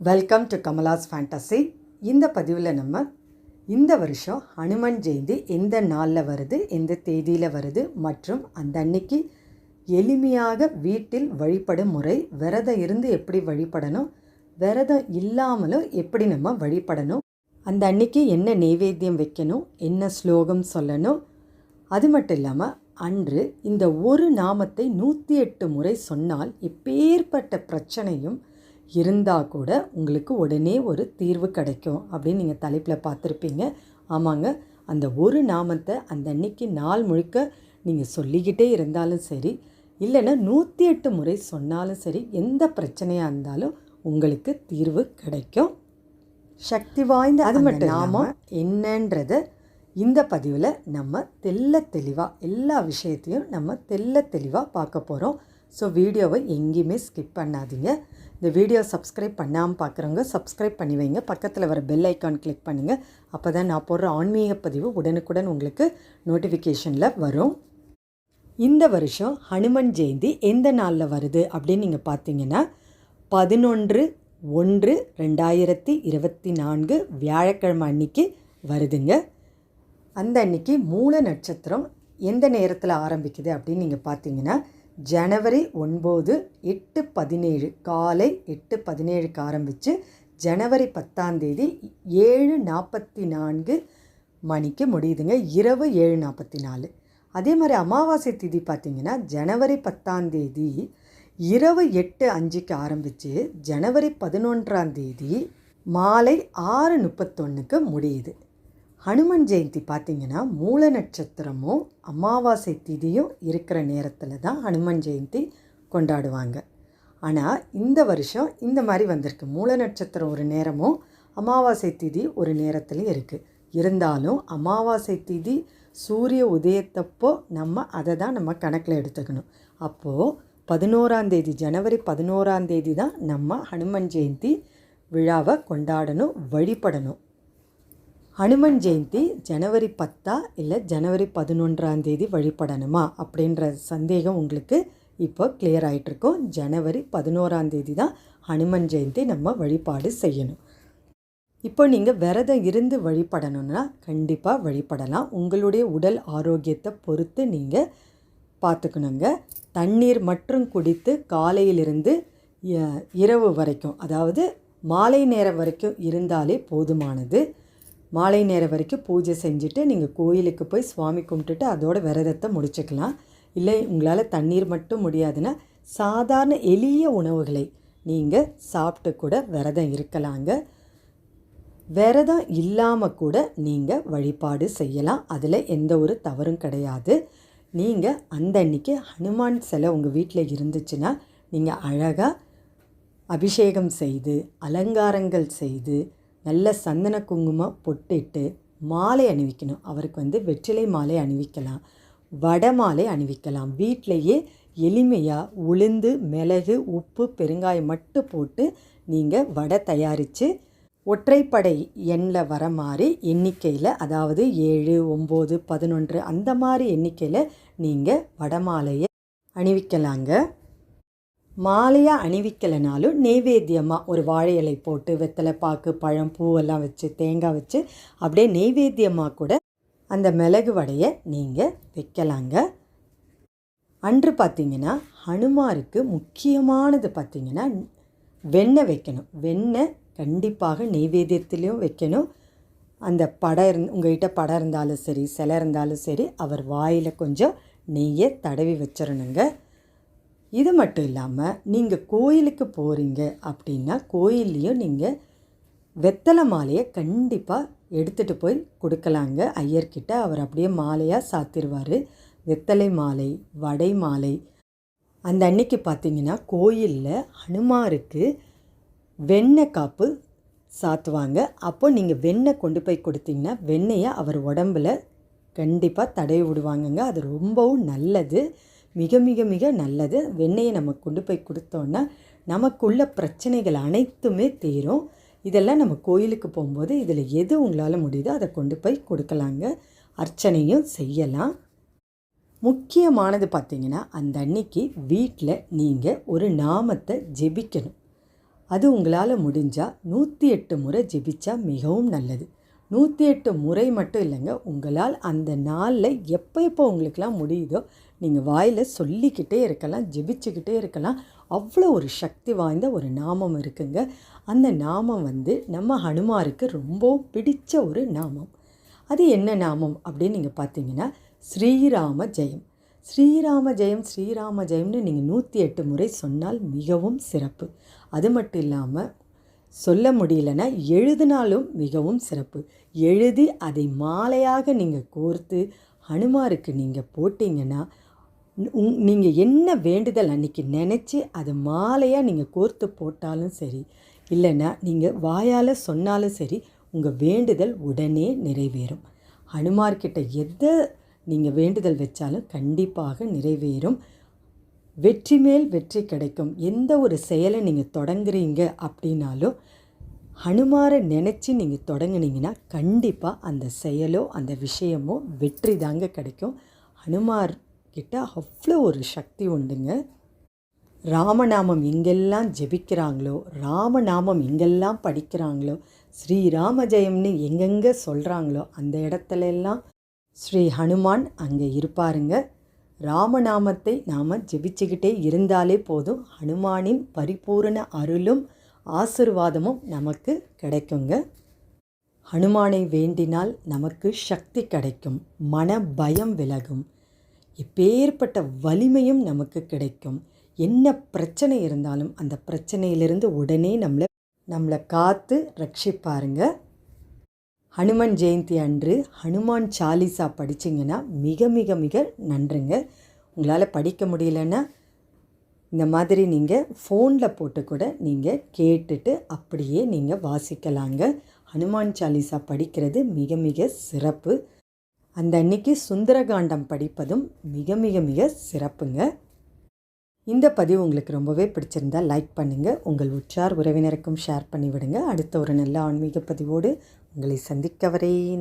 Welcome to Kamala's fantasy இந்த பதிவில் நம்ம இந்த வருஷம் ஹனுமன் ஜெயந்தி எந்த நாளில் வருது எந்த தேதியில் வருது மற்றும் அந்த அன்னைக்கு எளிமையாக வீட்டில் வழிபடும் முறை விரதம் இருந்து எப்படி வழிபடணும் விரதம் இல்லாமலும் எப்படி நம்ம வழிபடணும் அந்த அன்னைக்கு என்ன நெய்வேத்தியம் வைக்கணும் என்ன ஸ்லோகம் சொல்லணும் அது மட்டும் இல்லாமல் அன்று இந்த ஒரு நாமத்தை நூற்றி எட்டு முறை சொன்னால் எப்பேற்பட்ட பிரச்சனையும் இருந்தால் கூட உங்களுக்கு உடனே ஒரு தீர்வு கிடைக்கும் அப்படின்னு நீங்கள் தலைப்பில் பார்த்துருப்பீங்க. ஆமாங்க அந்த ஒரு நாமத்தை அந்த அன்னைக்கு நாள் முழுக்க நீங்கள் சொல்லிக்கிட்டே இருந்தாலும் சரி இல்லைன்னா நூற்றி எட்டு முறை சொன்னாலும் சரி எந்த பிரச்சனையாக இருந்தாலும் உங்களுக்கு தீர்வு கிடைக்கும். சக்தி வாய்ந்த அது மட்டும் நாம என்னன்றத இந்த பதிவில் நம்ம தெல்ல தெளிவாக எல்லா விஷயத்தையும் நம்ம தெல்ல தெளிவாக பார்க்க போகிறோம் ஸோ வீடியோவை எங்கேயுமே ஸ்கிப் பண்ணாதீங்க. இந்த வீடியோ சப்ஸ்கிரைப் பண்ணாமல் பார்க்குறவங்க சப்ஸ்கிரைப் பண்ணி வைங்க. பக்கத்தில் வர பெல் ஐக்கான் கிளிக் பண்ணுங்கள் அப்போ தான் நான் போடுற ஆன்மீக பதிவு உடனுக்குடன் உங்களுக்கு நோட்டிஃபிகேஷனில் வரும். இந்த வருஷம் ஹனுமன் ஜெயந்தி எந்த நாளில் வருது அப்படின்னு நீங்கள் பார்த்தீங்கன்னா பதினொன்று ஒன்று ரெண்டாயிரத்தி இருபத்தி நான்கு வியாழக்கிழமை அன்னைக்கு வருதுங்க. அந்த அன்னைக்கு மூல நட்சத்திரம் எந்த நேரத்தில் ஆரம்பிக்குது அப்படின்னு நீங்கள் பார்த்தீங்கன்னா ஜனவரி ஒன்பது எட்டு பதினேழு காலை எட்டு பதினேழுக்கு ஆரம்பித்து ஜனவரி பத்தாம் தேதி ஏழு நாற்பத்தி நான்கு மணிக்கு முடியுதுங்க. இரவு ஏழு நாற்பத்தி நாலு. அதே மாதிரி அமாவாசை திதி பார்த்திங்கன்னா ஜனவரி பத்தாம் தேதி இரவு எட்டு அஞ்சுக்கு ஆரம்பித்து ஜனவரி பதினொன்றாம் தேதி மாலை ஆறு முப்பத்தொன்றுக்கு முடியுது. ஹனுமன் ஜெயந்தி பார்த்திங்கன்னா மூல நட்சத்திரமும் அமாவாசை திதியும் இருக்கிற நேரத்தில் தான் ஹனுமன் ஜெயந்தி கொண்டாடுவாங்க. ஆனால் இந்த வருஷம் இந்த மாதிரி வந்திருக்கு. மூல நட்சத்திரம் ஒரு நேரமும் அமாவாசை திதி ஒரு நேரத்துலையும் இருக்குது இருந்தாலும் அமாவாசை திதி சூரிய உதயத்தப்போ நம்ம அதை தான் நம்ம கணக்கில் எடுத்துக்கணும். அப்போது பதினோராந்தேதி ஜனவரி பதினோராந்தேதி தான் நம்ம ஹனுமன் ஜெயந்தி விழாவை கொண்டாடணும் வழிபடணும். ஹனுமன் ஜெயந்தி ஜனவரி பத்தா இல்லை ஜனவரி பதினொன்றாம் தேதி வழிபடணுமா அப்படின்ற சந்தேகம் உங்களுக்கு இப்போ கிளியர் ஆகிட்டுருக்கோம் ஜனவரி பதினோராம் தேதி தான் ஹனுமன் ஜெயந்தி நம்ம வழிபாடு செய்யணும். இப்போ நீங்கள் விரதம் இருந்து வழிபடணும்னா கண்டிப்பாக வழிபடலாம். உங்களுடைய உடல் ஆரோக்கியத்தை பொறுத்து நீங்கள் பார்த்துக்கணுங்க. தண்ணீர் மற்றும் குடித்து காலையிலிருந்து இரவு வரைக்கும் அதாவது மாலை நேரம் வரைக்கும் இருந்தாலே போதுமானது. மாலை நேரம் வரைக்கும் பூஜை செஞ்சுட்டு நீங்கள் கோயிலுக்கு போய் சுவாமி கும்பிட்டுட்டு அதோட விரதத்தை முடிச்சுக்கலாம். இல்லை உங்களால் தண்ணீர் மட்டும் முடியாதுன்னா சாதாரண எளிய உணவுகளை நீங்கள் சாப்பிட்டு கூட விரதம் இருக்கலாங்க. விரதம் இல்லாமல் கூட நீங்கள் வழிபாடு செய்யலாம். அதில் எந்த ஒரு தவறும் கிடையாது. நீங்கள் அந்த அன்னைக்கு ஹனுமான் சிலை உங்கள் வீட்டில் இருந்துச்சுன்னா நீங்கள் அழகாக அபிஷேகம் செய்து அலங்காரங்கள் செய்து நல்ல சந்தன குங்குமம் பொட்டிட்டு மாலை அணிவிக்கணும். அவருக்கு வந்து வெற்றிலை மாலை அணிவிக்கலாம் வடை மாலை அணிவிக்கலாம். வீட்டிலையே எளிமையாக உளுந்து மிளகு உப்பு பெருங்காயம் மட்டும் போட்டு நீங்கள் வடை தயாரித்து ஒற்றைப்படை எண்ணில் வர மாதிரி எண்ணிக்கையில் அதாவது ஏழு ஒம்பது பதினொன்று அந்த மாதிரி எண்ணிக்கையில் நீங்கள் வடமாலையை அணிவிக்கலாங்க. மாலையாக அணிவிக்கலைனாலும் நெய்வேத்தியமாக ஒரு வாழை இலை போட்டு வெத்தலை பாக்கு பழம் பூவெல்லாம் வச்சு தேங்காய் வச்சு அப்படியே நெய்வேத்தியமாக கூட அந்த மிளகு வடையை நீங்கள் வைக்கலாங்க. அன்று பார்த்திங்கன்னா ஹனுமாருக்கு முக்கியமானது பார்த்திங்கன்னா வெண்ணெய் வைக்கணும். வெண்ணெய் கண்டிப்பாக நெய்வேத்தியத்துலேயும் வைக்கணும். அந்த படம் இருந் உங்கள்கிட்ட படம் இருந்தாலும் சரி சிலை இருந்தாலும் சரி அவர் வாயில் கொஞ்சம் நெய்யை தடவி வச்சிடணுங்க இது மட்டும் இல்லாமல் நீங்கள் கோயிலுக்கு போகிறீங்க அப்படின்னா கோயில்லையும் நீங்கள் வெத்தலை மாலையை கண்டிப்பாக எடுத்துகிட்டு போய் கொடுக்கலாங்க. ஐயர்கிட்ட அவர் அப்படியே மாலையாக சாத்திடுவார் வெத்தலை மாலை வடை மாலை. அந்த அன்னைக்கு பார்த்தீங்கன்னா கோயிலில் ஹனுமாருக்கு வெண்ணெய் காப்பு சாத்துவாங்க. அப்போ நீங்கள் வெண்ணெய் கொண்டு போய் கொடுத்தீங்கன்னா வெண்ணெயை அவர் உடம்பில் கண்டிப்பாக தடவி விடுவாங்கங்க. அது ரொம்பவும் நல்லது. மிக மிக மிக நல்லது. வெண்ணெயை நம்ம கொண்டு போய் கொடுத்தோன்னா நமக்குள்ள பிரச்சனைகள் அனைத்துமே தீரும். இதெல்லாம் நம்ம கோயிலுக்கு போகும்போது இதில் எது உங்களால் முடியுதோ அதை கொண்டு போய் கொடுக்கலாங்க. அர்ச்சனையும் செய்யலாம். முக்கியமானது பார்த்தீங்கன்னா அந்த அன்னைக்கு வீட்டில் நீங்கள் ஒரு நாமத்தை ஜெபிக்கணும். அது உங்களால் முடிஞ்சால் நூற்றி எட்டு முறை ஜெபிச்சா மிகவும் நல்லது. நூற்றி எட்டு முறை மட்டும் இல்லைங்க உங்களால் அந்த நாளில் எப்போ எப்போ உங்களுக்கெல்லாம் முடியுதோ நீங்கள் வாயில் சொல்லிக்கிட்டே இருக்கலாம் ஜெபிச்சுக்கிட்டே இருக்கலாம். அவ்வளோ ஒரு சக்தி வாய்ந்த ஒரு நாமம் இருக்குங்க. அந்த நாமம் வந்து நம்ம ஹனுமாருக்கு ரொம்ப பிடித்த ஒரு நாமம். அது என்ன நாமம் அப்படின்னு நீங்கள் பார்த்தீங்கன்னா ஸ்ரீராம ஜெயம். ஸ்ரீராம ஜெயம் ஸ்ரீராம ஜெயம்னு நீங்கள் நூற்றி எட்டு முறை சொன்னால் மிகவும் சிறப்பு. அது மட்டும் இல்லாமல் சொல்ல முடியலன்னா எழுதினாலும் மிகவும் சிறப்பு. எழுதி அதை மாலையாக நீங்கள் கோர்த்து ஹனுமாருக்கு நீங்கள் போட்டிங்கன்னா நீங்கள் என்ன வேண்டுதல் அன்றைக்கி நினச்சி அதை மாலையாக நீங்கள் கோர்த்து போட்டாலும் சரி இல்லைன்னா நீங்கள் வாயால் சொன்னாலும் சரி உங்கள் வேண்டுதல் உடனே நிறைவேறும். ஹனுமார்கிட்ட எதை நீங்கள் வேண்டுதல் வச்சாலும் கண்டிப்பாக நிறைவேறும். வெற்றி மேல் வெற்றி கிடைக்கும். எந்த ஒரு செயலை நீங்கள் தொடங்குறீங்க அப்படின்னாலும் ஹனுமாரை நினச்சி நீங்கள் தொடங்குனீங்கன்னா கண்டிப்பாக அந்த செயலோ அந்த விஷயமோ வெற்றி தாங்க கிடைக்கும். ஹனுமார் கிட்ட அவ்வளோ ஒரு சக்தி உண்டுங்க. ராமநாமம் எங்கெல்லாம் ஜெபிக்கிறாங்களோ ராமநாமம் எங்கெல்லாம் படிக்கிறாங்களோ ஸ்ரீராம ஜெயம்னு எங்கெங்கே சொல்கிறாங்களோ அந்த இடத்துல எல்லாம் ஸ்ரீ ஹனுமான் அங்கே இருப்பாருங்க. ராமநாமத்தை நாம் ஜெபிச்சுக்கிட்டே இருந்தாலே போதும் ஹனுமானின் பரிபூரண அருளும் ஆசிர்வாதமும் நமக்கு கிடைக்குங்க. ஹனுமானை வேண்டினால் நமக்கு சக்தி கிடைக்கும் மன பயம் விலகும் எப்பேற்பட்ட வலிமையும் நமக்கு கிடைக்கும். என்ன பிரச்சனை இருந்தாலும் அந்த பிரச்சனையிலிருந்து உடனே நம்மளை நம்மளை காத்து ரட்சிப்பாருங்க. ஹனுமன் ஜெயந்தி அன்று ஹனுமான் சாலிசா படிச்சிங்கன்னா மிக மிக மிக நன்றுங்க. உங்களால் படிக்க முடியலன்னா இந்த மாதிரி நீங்கள் ஃபோனில் போட்டு கூட நீங்கள் கேட்டுட்டு அப்படியே நீங்கள் வாசிக்கலாங்க. ஹனுமான் சாலிசா படிக்கிறது மிக மிக சிறப்பு. அந்த அன்னைக்கு சுந்தரகாண்டம் படிப்பதும் மிக மிக மிக சிறப்புங்க. இந்த பதிவு உங்களுக்கு ரொம்பவே பிடிச்சிருந்தால் லைக் பண்ணுங்கள் உங்கள் உற்றார் உறவினருக்கும் ஷேர் பண்ணிவிடுங்க. அடுத்த ஒரு நல்ல ஆன்மீக பதிவோடு உங்களை சந்திக்க வரேன்.